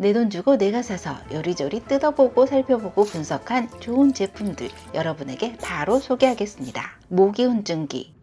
내 돈 주고 내가 사서 요리조리 뜯어보고 살펴보고 분석한 좋은 제품들 여러분에게 바로 소개하겠습니다. 모기 혼증기.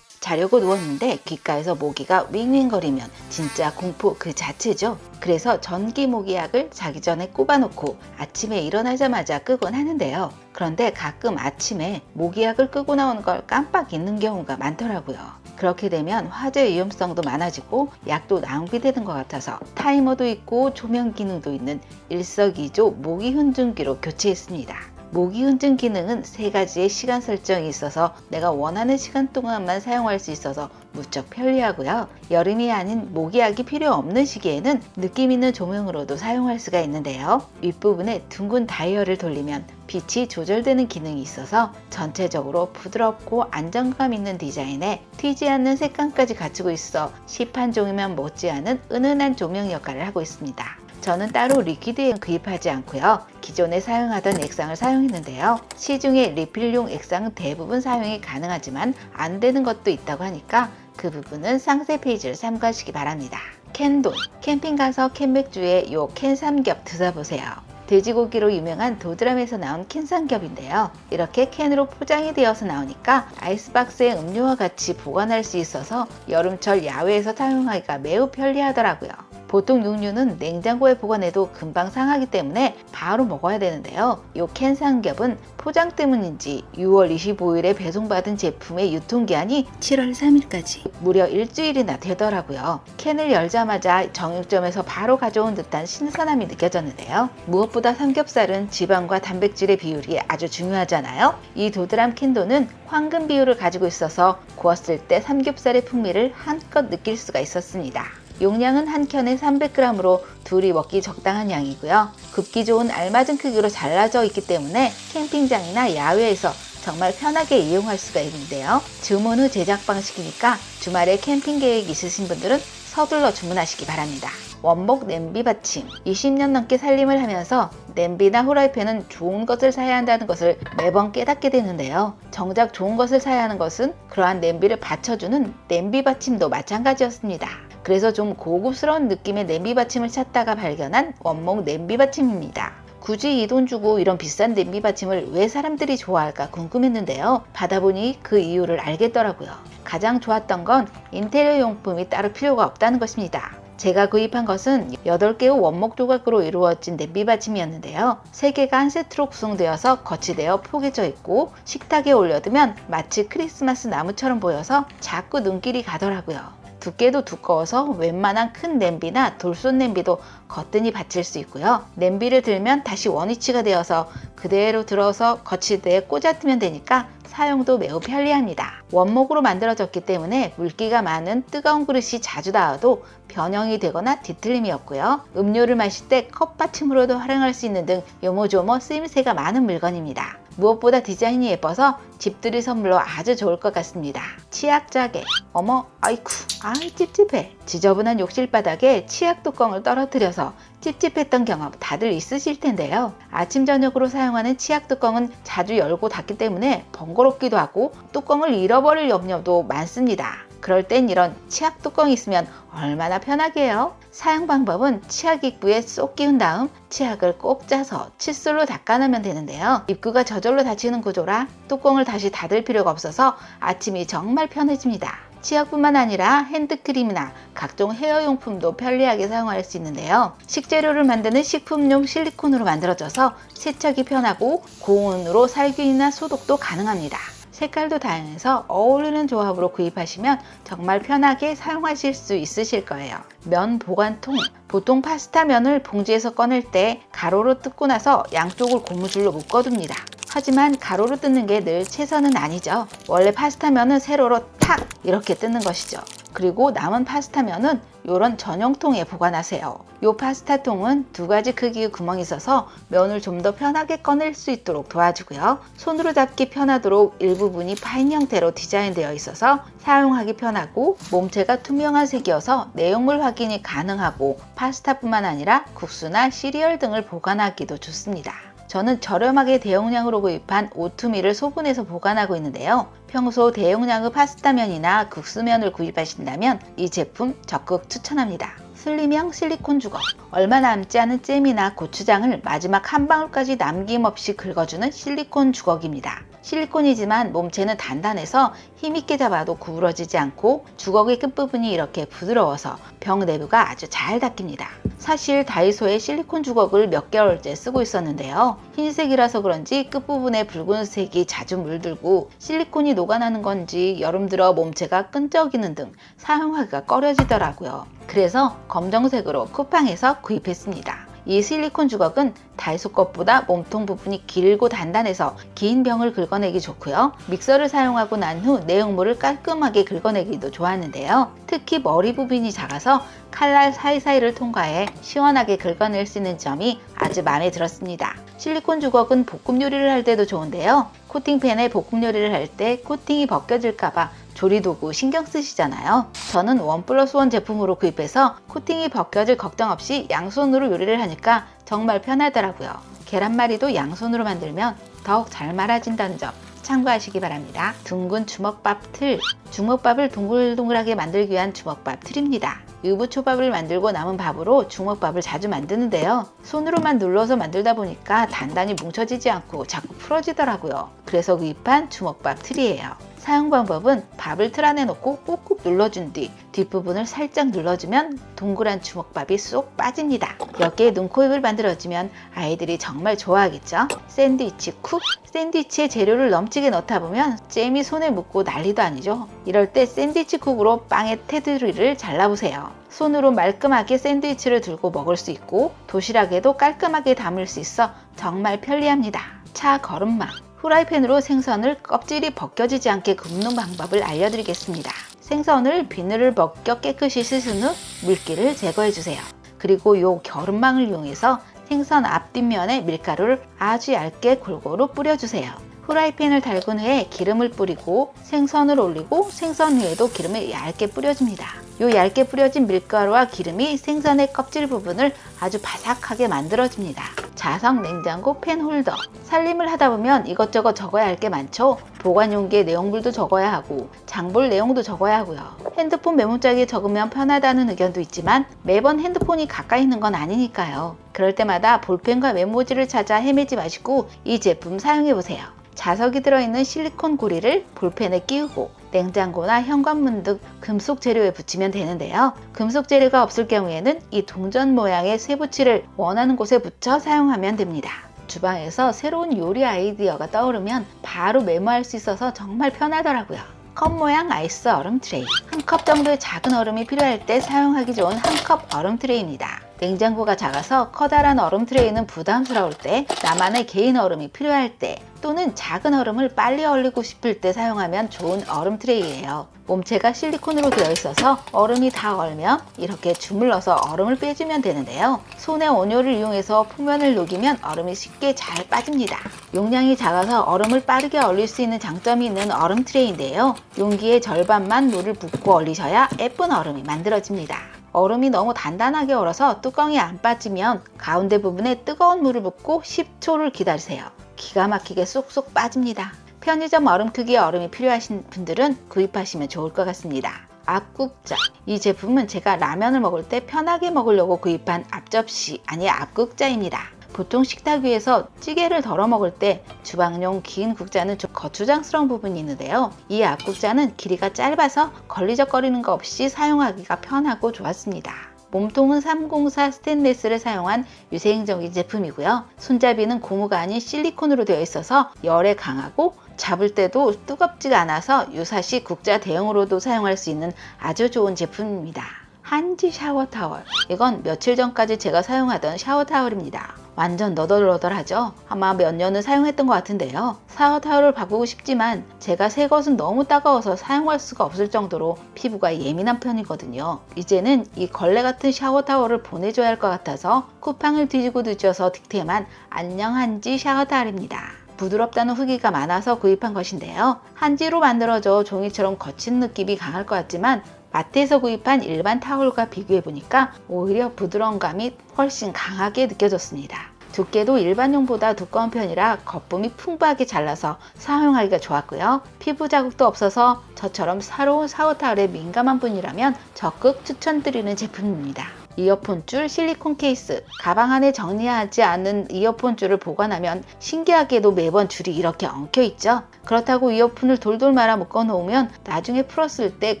자려고 누웠는데 귓가에서 모기가 윙윙거리면 진짜 공포 그 자체죠. 그래서 전기 모기약을 자기 전에 꼽아놓고 아침에 일어나자마자 끄곤 하는데요. 그런데 가끔 아침에 모기약을 끄고 나오는 걸 깜빡 잊는 경우가 많더라고요. 그렇게 되면 화재 위험성도 많아지고 약도 낭비되는 것 같아서 타이머도 있고 조명 기능도 있는 일석이조 모기 hun증기로 교체했습니다. 모기 hun증 기능은 세 가지의 시간 설정이 있어서 내가 원하는 시간 동안만 사용할 수 있어서 무척 편리하고요. 여름이 아닌 모기약이 필요 없는 시기에는 느낌 있는 조명으로도 사용할 수가 있는데요. 윗부분에 둥근 다이얼을 돌리면 빛이 조절되는 기능이 있어서 전체적으로 부드럽고 안정감 있는 디자인에 튀지 않는 색감까지 갖추고 있어 시판 종이면 못지않은 은은한 조명 역할을 하고 있습니다. 저는 따로 리퀴드에 구입하지 않고요. 기존에 사용하던 액상을 사용했는데요. 시중에 리필용 액상은 대부분 사용이 가능하지만 안 되는 것도 있다고 하니까 그 부분은 상세 페이지를 참고하시기 바랍니다. 캔돈, 캠핑 가서 캔맥주에 요 캔 삼겹 드셔보세요. 돼지고기로 유명한 도드람에서 나온 캔 삼겹인데요. 이렇게 캔으로 포장이 되어서 나오니까 아이스박스에 음료와 같이 보관할 수 있어서 여름철 야외에서 사용하기가 매우 편리하더라고요. 보통 육류는 냉장고에 보관해도 금방 상하기 때문에 바로 먹어야 되는데요. 이캔 삼겹은 포장 때문인지 6월 25일에 배송받은 제품의 유통기한이 7월 3일까지 무려 일주일이나 되더라고요. 캔을 열자마자 정육점에서 바로 가져온 듯한 신선함이 느껴졌는데요. 무엇보다 삼겹살은 지방과 단백질의 비율이 아주 중요하잖아요. 이 도드람 캔도는 황금 비율을 가지고 있어서 구웠을 때 삼겹살의 풍미를 한껏 느낄 수가 있었습니다. 용량은 한 캔에 300g으로 둘이 먹기 적당한 양이고요. 굽기 좋은 알맞은 크기로 잘라져 있기 때문에 캠핑장이나 야외에서 정말 편하게 이용할 수가 있는데요. 주문 후 제작 방식이니까 주말에 캠핑 계획 있으신 분들은 서둘러 주문하시기 바랍니다. 원목 냄비 받침 20년 넘게 살림을 하면서 냄비나 후라이팬은 좋은 것을 사야 한다는 것을 매번 깨닫게 되는데요. 정작 좋은 것을 사야 하는 것은 그러한 냄비를 받쳐주는 냄비 받침도 마찬가지였습니다. 그래서 좀 고급스러운 느낌의 냄비 받침을 찾다가 발견한 원목 냄비 받침입니다. 굳이 이 돈 주고 이런 비싼 냄비 받침을 왜 사람들이 좋아할까 궁금했는데요. 받아보니 그 이유를 알겠더라고요. 가장 좋았던 건 인테리어 용품이 따로 필요가 없다는 것입니다. 제가 구입한 것은 8개의 원목 조각으로 이루어진 냄비 받침이었는데요. 3개가 한 세트로 구성되어서 거치되어 포개져 있고 식탁에 올려두면 마치 크리스마스 나무처럼 보여서 자꾸 눈길이 가더라고요. 두께도 두꺼워서 웬만한 큰 냄비나 돌솥 냄비도 거뜬히 받칠 수 있고요. 냄비를 들면 다시 원위치가 되어서 그대로 들어서 거치대에 꽂아두면 되니까 사용도 매우 편리합니다. 원목으로 만들어졌기 때문에 물기가 많은 뜨거운 그릇이 자주 닿아도 변형이 되거나 뒤틀림이 없고요. 음료를 마실 때 컵받침으로도 활용할 수 있는 등 요모조모 쓰임새가 많은 물건입니다. 무엇보다 디자인이 예뻐서 집들이 선물로 아주 좋을 것 같습니다. 치약 자개. 어머, 아이쿠, 아이 찝찝해. 지저분한 욕실 바닥에 치약 뚜껑을 떨어뜨려서 찝찝했던 경험 다들 있으실 텐데요. 아침 저녁으로 사용하는 치약 뚜껑은 자주 열고 닫기 때문에 번거롭기도 하고 뚜껑을 잃어버릴 염려도 많습니다. 그럴 땐 이런 치약 뚜껑이 있으면 얼마나 편하게요? 사용 방법은 치약 입구에 쏙 끼운 다음 치약을 꼭 짜서 칫솔로 닦아내면 되는데요. 입구가 저절로 닫히는 구조라 뚜껑을 다시 닫을 필요가 없어서 아침이 정말 편해집니다. 치약뿐만 아니라 핸드크림이나 각종 헤어용품도 편리하게 사용할 수 있는데요. 식재료를 만드는 식품용 실리콘으로 만들어져서 세척이 편하고 고온으로 살균이나 소독도 가능합니다. 색깔도 다양해서 어울리는 조합으로 구입하시면 정말 편하게 사용하실 수 있으실 거예요. 면 보관통. 보통 파스타 면을 봉지에서 꺼낼 때 가로로 뜯고 나서 양쪽을 고무줄로 묶어둡니다. 하지만 가로로 뜯는 게 늘 최선은 아니죠. 원래 파스타면은 세로로 탁 이렇게 뜯는 것이죠. 그리고 남은 파스타면은 이런 전용통에 보관하세요. 이 파스타통은 두 가지 크기의 구멍이 있어서 면을 좀 더 편하게 꺼낼 수 있도록 도와주고요. 손으로 잡기 편하도록 일부분이 파인 형태로 디자인되어 있어서 사용하기 편하고 몸체가 투명한 색이어서 내용물 확인이 가능하고 파스타뿐만 아니라 국수나 시리얼 등을 보관하기도 좋습니다. 저는 저렴하게 대용량으로 구입한 오투미를 소분해서 보관하고 있는데요. 평소 대용량의 파스타면이나 국수면을 구입하신다면 이 제품 적극 추천합니다. 슬림형 실리콘 주걱. 얼마 남지 않은 잼이나 고추장을 마지막 한 방울까지 남김없이 긁어주는 실리콘 주걱입니다. 실리콘이지만 몸체는 단단해서 힘있게 잡아도 구부러지지 않고 주걱의 끝부분이 이렇게 부드러워서 병 내부가 아주 잘 닦입니다. 사실 다이소에 실리콘 주걱을 몇 개월째 쓰고 있었는데요. 흰색이라서 그런지 끝부분에 붉은색이 자주 물들고 실리콘이 녹아나는 건지 여름 들어 몸체가 끈적이는 등 사용하기가 꺼려지더라고요. 그래서 검정색으로 쿠팡에서 구입했습니다. 이 실리콘 주걱은 다이소 것보다 몸통 부분이 길고 단단해서 긴 병을 긁어내기 좋고요. 믹서를 사용하고 난 후 내용물을 깔끔하게 긁어내기도 좋았는데요. 특히 머리 부분이 작아서 칼날 사이사이를 통과해 시원하게 긁어낼 수 있는 점이 아주 마음에 들었습니다. 실리콘 주걱은 볶음 요리를 할 때도 좋은데요. 코팅팬에 볶음 요리를 할 때 코팅이 벗겨질까봐 조리도구 신경 쓰시잖아요. 저는 원 플러스 원 제품으로 구입해서 코팅이 벗겨질 걱정 없이 양손으로 요리를 하니까 정말 편하더라고요. 계란말이도 양손으로 만들면 더욱 잘 말아진다는 점 참고하시기 바랍니다. 둥근 주먹밥 틀. 주먹밥을 동글동글하게 만들기 위한 주먹밥 틀입니다. 유부초밥을 만들고 남은 밥으로 주먹밥을 자주 만드는데요. 손으로만 눌러서 만들다 보니까 단단히 뭉쳐지지 않고 자꾸 풀어지더라고요. 그래서 구입한 주먹밥 틀이에요. 사용 방법은 밥을 틀 안에 넣고 꾹꾹 눌러준 뒤 뒷부분을 살짝 눌러주면 동그란 주먹밥이 쏙 빠집니다. 여기에 눈코입을 만들어주면 아이들이 정말 좋아하겠죠? 샌드위치 쿡 샌드위치에 재료를 넘치게 넣다 보면 잼이 손에 묻고 난리도 아니죠. 이럴 때 샌드위치 쿡으로 빵의 테두리를 잘라보세요. 손으로 말끔하게 샌드위치를 들고 먹을 수 있고 도시락에도 깔끔하게 담을 수 있어 정말 편리합니다. 차 거름망 후라이팬으로 생선을 껍질이 벗겨지지 않게 굽는 방법을 알려드리겠습니다. 생선을 비늘을 벗겨 깨끗이 씻은 후 물기를 제거해 주세요. 그리고 이 겨름망을 이용해서 생선 앞뒷면에 밀가루를 아주 얇게 골고루 뿌려주세요. 후라이팬을 달군 후에 기름을 뿌리고 생선을 올리고 생선 위에도 기름을 얇게 뿌려줍니다. 이 얇게 뿌려진 밀가루와 기름이 생선의 껍질 부분을 아주 바삭하게 만들어줍니다. 자석 냉장고 펜 홀더 살림을 하다 보면 이것저것 적어야 할 게 많죠. 보관 용기에 내용물도 적어야 하고 장볼 내용도 적어야 하고요. 핸드폰 메모장에 적으면 편하다는 의견도 있지만 매번 핸드폰이 가까이 있는 건 아니니까요. 그럴 때마다 볼펜과 메모지를 찾아 헤매지 마시고 이 제품 사용해 보세요. 자석이 들어있는 실리콘 고리를 볼펜에 끼우고 냉장고나 현관문 등 금속 재료에 붙이면 되는데요. 금속 재료가 없을 경우에는 이 동전 모양의 쇠붙이를 원하는 곳에 붙여 사용하면 됩니다. 주방에서 새로운 요리 아이디어가 떠오르면 바로 메모할 수 있어서 정말 편하더라고요. 컵 모양 아이스 얼음 트레이. 한 컵 정도의 작은 얼음이 필요할 때 사용하기 좋은 한 컵 얼음 트레이입니다. 냉장고가 작아서 커다란 얼음 트레이는 부담스러울 때, 나만의 개인 얼음이 필요할 때, 또는 작은 얼음을 빨리 얼리고 싶을 때 사용하면 좋은 얼음 트레이예요. 몸체가 실리콘으로 되어 있어서 얼음이 다 얼면 이렇게 주물러서 얼음을 빼주면 되는데요. 손의 온효를 이용해서 표면을 녹이면 얼음이 쉽게 잘 빠집니다. 용량이 작아서 얼음을 빠르게 얼릴 수 있는 장점이 있는 얼음 트레이인데요. 용기의 절반만 물을 붓고 얼리셔야 예쁜 얼음이 만들어집니다. 얼음이 너무 단단하게 얼어서 뚜껑이 안 빠지면 가운데 부분에 뜨거운 물을 붓고 10초를 기다리세요. 기가 막히게 쏙쏙 빠집니다. 편의점 얼음 크기의 얼음이 필요하신 분들은 구입하시면 좋을 것 같습니다. 앞국자. 이 제품은 제가 라면을 먹을 때 편하게 먹으려고 구입한 앞접시, 아니 앞국자입니다. 보통 식탁 위에서 찌개를 덜어 먹을 때 주방용 긴 국자는 좀 거추장스러운 부분이 있는데요. 이 앞국자는 길이가 짧아서 걸리적거리는 거 없이 사용하기가 편하고 좋았습니다. 몸통은 304 스테인레스를 사용한 유생적인 제품이고요. 손잡이는 고무가 아닌 실리콘으로 되어 있어서 열에 강하고 잡을 때도 뜨겁지가 않아서 유사시 국자 대용으로도 사용할 수 있는 아주 좋은 제품입니다. 한지 샤워 타월. 이건 며칠 전까지 제가 사용하던 샤워 타월입니다. 완전 너덜너덜하죠? 아마 몇 년은 사용했던 것 같은데요. 샤워 타월을 바꾸고 싶지만 제가 새 것은 너무 따가워서 사용할 수가 없을 정도로 피부가 예민한 편이거든요. 이제는 이 걸레 같은 샤워 타월을 보내줘야 할 것 같아서 쿠팡을 뒤지고 뒤져서 득템한 안녕 한지 샤워 타월입니다. 부드럽다는 후기가 많아서 구입한 것인데요. 한지로 만들어져 종이처럼 거친 느낌이 강할 것 같지만 마트에서 구입한 일반 타올과 비교해 보니까 오히려 부드러운 감이 훨씬 강하게 느껴졌습니다. 두께도 일반용보다 두꺼운 편이라 거품이 풍부하게 잘라서 사용하기가 좋았고요. 피부 자국도 없어서 저처럼 사로운 샤워타월에 민감한 분이라면 적극 추천드리는 제품입니다. 이어폰 줄 실리콘 케이스. 가방 안에 정리하지 않은 이어폰 줄을 보관하면 신기하게도 매번 줄이 이렇게 엉켜 있죠. 그렇다고 이어폰을 돌돌 말아 묶어 놓으면 나중에 풀었을 때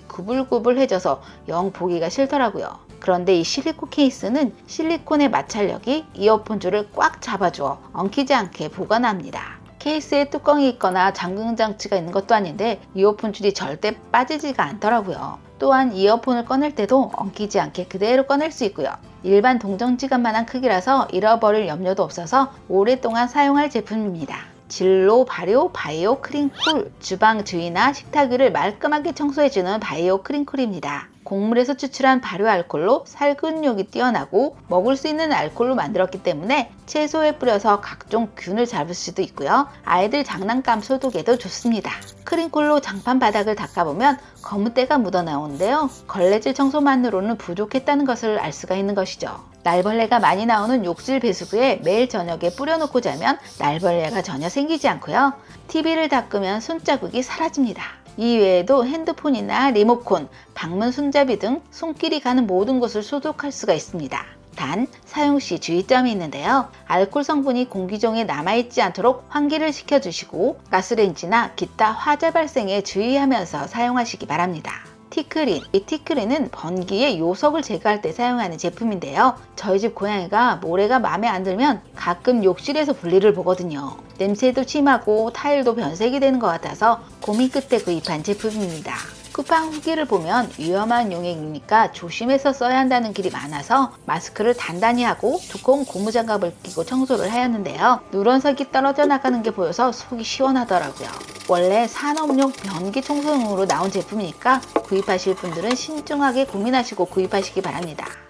구불구불해져서 영 보기가 싫더라고요. 그런데 이 실리콘 케이스는 실리콘의 마찰력이 이어폰 줄을 꽉 잡아주어 엉키지 않게 보관합니다. 케이스에 뚜껑이 있거나 잠금 장치가 있는 것도 아닌데 이어폰 줄이 절대 빠지지가 않더라고요. 또한 이어폰을 꺼낼 때도 엉키지 않게 그대로 꺼낼 수 있고요. 일반 동정지갑만한 크기라서 잃어버릴 염려도 없어서 오랫동안 사용할 제품입니다. 진로 발효 바이오 크림 쿨 주방 주위나 식탁 위를 말끔하게 청소해주는 바이오 크림 쿨입니다. 곡물에서 추출한 발효 알콜로 살균력이 뛰어나고 먹을 수 있는 알콜로 만들었기 때문에 채소에 뿌려서 각종 균을 잡을 수도 있고요. 아이들 장난감 소독에도 좋습니다. 크림콜로 장판 바닥을 닦아보면 검은 때가 묻어 나오는데요. 걸레질 청소만으로는 부족했다는 것을 알 수가 있는 것이죠. 날벌레가 많이 나오는 욕실 배수구에 매일 저녁에 뿌려놓고 자면 날벌레가 전혀 생기지 않고요. TV를 닦으면 손자국이 사라집니다. 이 외에도 핸드폰이나 리모콘, 방문 손잡이 등 손길이 가는 모든 곳을 소독할 수가 있습니다. 단 사용 시 주의점이 있는데요. 알코올 성분이 공기 중에 남아있지 않도록 환기를 시켜주시고 가스레인지나 기타 화재 발생에 주의하면서 사용하시기 바랍니다. 티크린. 이 티크린은 번기의 요석을 제거할 때 사용하는 제품인데요. 저희 집 고양이가 모래가 마음에 안 들면 가끔 욕실에서 볼일을 보거든요. 냄새도 심하고 타일도 변색이 되는 것 같아서 고민 끝에 구입한 제품입니다. 쿠팡 후기를 보면 위험한 용액이니까 조심해서 써야 한다는 길이 많아서 마스크를 단단히 하고 두꺼운 고무장갑을 끼고 청소를 하였는데요. 누런석이 떨어져 나가는 게 보여서 속이 시원하더라고요. 원래 산업용 변기 청소용으로 나온 제품이니까 구입하실 분들은 신중하게 고민하시고 구입하시기 바랍니다.